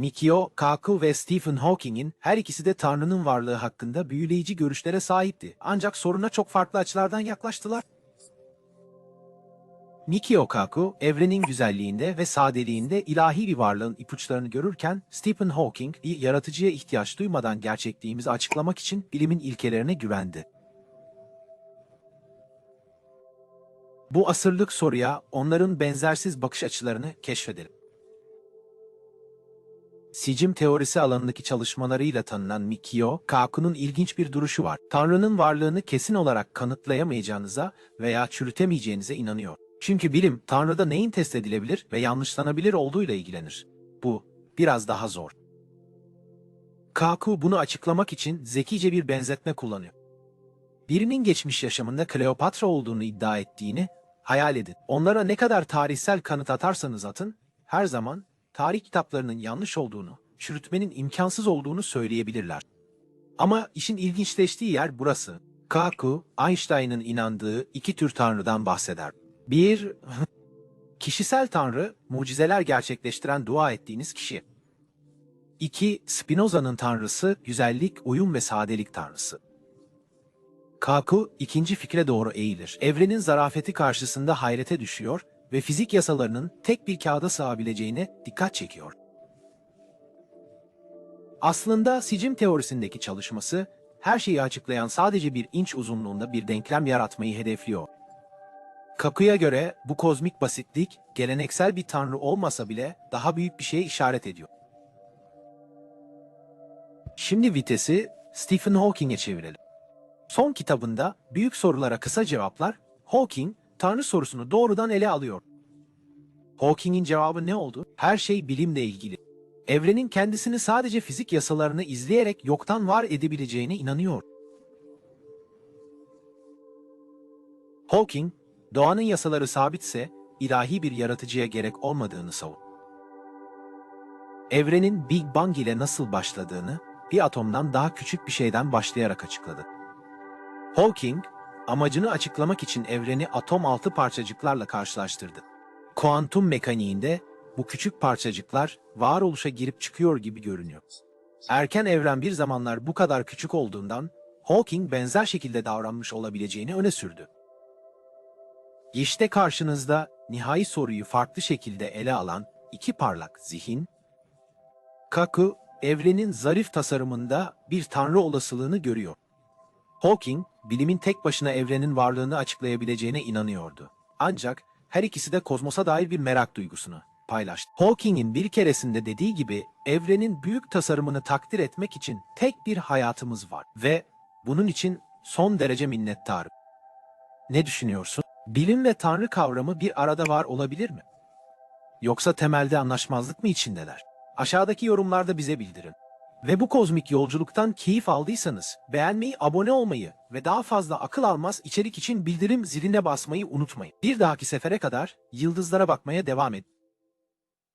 Mikio Kaku ve Stephen Hawking'in her ikisi de Tanrı'nın varlığı hakkında büyüleyici görüşlere sahipti. Ancak soruna çok farklı açılardan yaklaştılar. Mikio Kaku, evrenin güzelliğinde ve sadeliğinde ilahi bir varlığın ipuçlarını görürken, Stephen Hawking, bir yaratıcıya ihtiyaç duymadan gerçekliğimizi açıklamak için bilimin ilkelerine güvendi. Bu asırlık soruya onların benzersiz bakış açılarını keşfedelim. Sicim teorisi alanındaki çalışmalarıyla tanınan Mikio, Kaku'nun ilginç bir duruşu var. Tanrı'nın varlığını kesin olarak kanıtlayamayacağınıza veya çürütemeyeceğinize inanıyor. Çünkü bilim, Tanrı'da neyin test edilebilir ve yanlışlanabilir olduğuyla ilgilenir. Bu, biraz daha zor. Kaku bunu açıklamak için zekice bir benzetme kullanıyor. Birinin geçmiş yaşamında Kleopatra olduğunu iddia ettiğini hayal edin. Onlara ne kadar tarihsel kanıt atarsanız atın, her zaman tarih kitaplarının yanlış olduğunu, çürütmenin imkansız olduğunu söyleyebilirler. Ama işin ilginçleştiği yer burası. Kaku, Einstein'ın inandığı iki tür tanrıdan bahseder. Bir, kişisel tanrı, mucizeler gerçekleştiren dua ettiğiniz kişi. İki, Spinoza'nın tanrısı, güzellik, uyum ve sadelik tanrısı. Kaku ikinci fikre doğru eğilir. Evrenin zarafeti karşısında hayrete düşüyor ve fizik yasalarının tek bir kağıda sığabileceğine dikkat çekiyor. Aslında sicim teorisindeki çalışması her şeyi açıklayan sadece bir inç uzunluğunda bir denklem yaratmayı hedefliyor. Kaku'ya göre bu kozmik basitlik geleneksel bir tanrı olmasa bile daha büyük bir şeye işaret ediyor. Şimdi vitesi Stephen Hawking'e çevirelim. Son kitabında büyük sorulara kısa cevaplar, Hawking Tanrı sorusunu doğrudan ele alıyor. Hawking'in cevabı ne oldu? Her şey bilimle ilgili. Evrenin kendisini sadece fizik yasalarını izleyerek yoktan var edebileceğine inanıyor. Hawking, doğanın yasaları sabitse ilahi bir yaratıcıya gerek olmadığını savun. Evrenin Big Bang ile nasıl başladığını bir atomdan daha küçük bir şeyden başlayarak açıkladı. Hawking, amacını açıklamak için evreni atom altı parçacıklarla karşılaştırdı. Kuantum mekaniğinde bu küçük parçacıklar varoluşa girip çıkıyor gibi görünüyor. Erken evren bir zamanlar bu kadar küçük olduğundan Hawking benzer şekilde davranmış olabileceğini öne sürdü. İşte karşınızda nihai soruyu farklı şekilde ele alan iki parlak zihin, Kaku, evrenin zarif tasarımında bir tanrı olasılığını görüyor. Hawking, bilimin tek başına evrenin varlığını açıklayabileceğine inanıyordu. Ancak her ikisi de kozmosa dair bir merak duygusunu paylaştı. Hawking'in bir keresinde dediği gibi evrenin büyük tasarımını takdir etmek için tek bir hayatımız var ve bunun için son derece minnettarım. Ne düşünüyorsun? Bilim ve tanrı kavramı bir arada var olabilir mi? Yoksa temelde anlaşmazlık mı içindeler? Aşağıdaki yorumlarda bize bildirin. Ve bu kozmik yolculuktan keyif aldıysanız beğenmeyi, abone olmayı ve daha fazla akıl almaz içerik için bildirim ziline basmayı unutmayın. Bir dahaki sefere kadar yıldızlara bakmaya devam edin.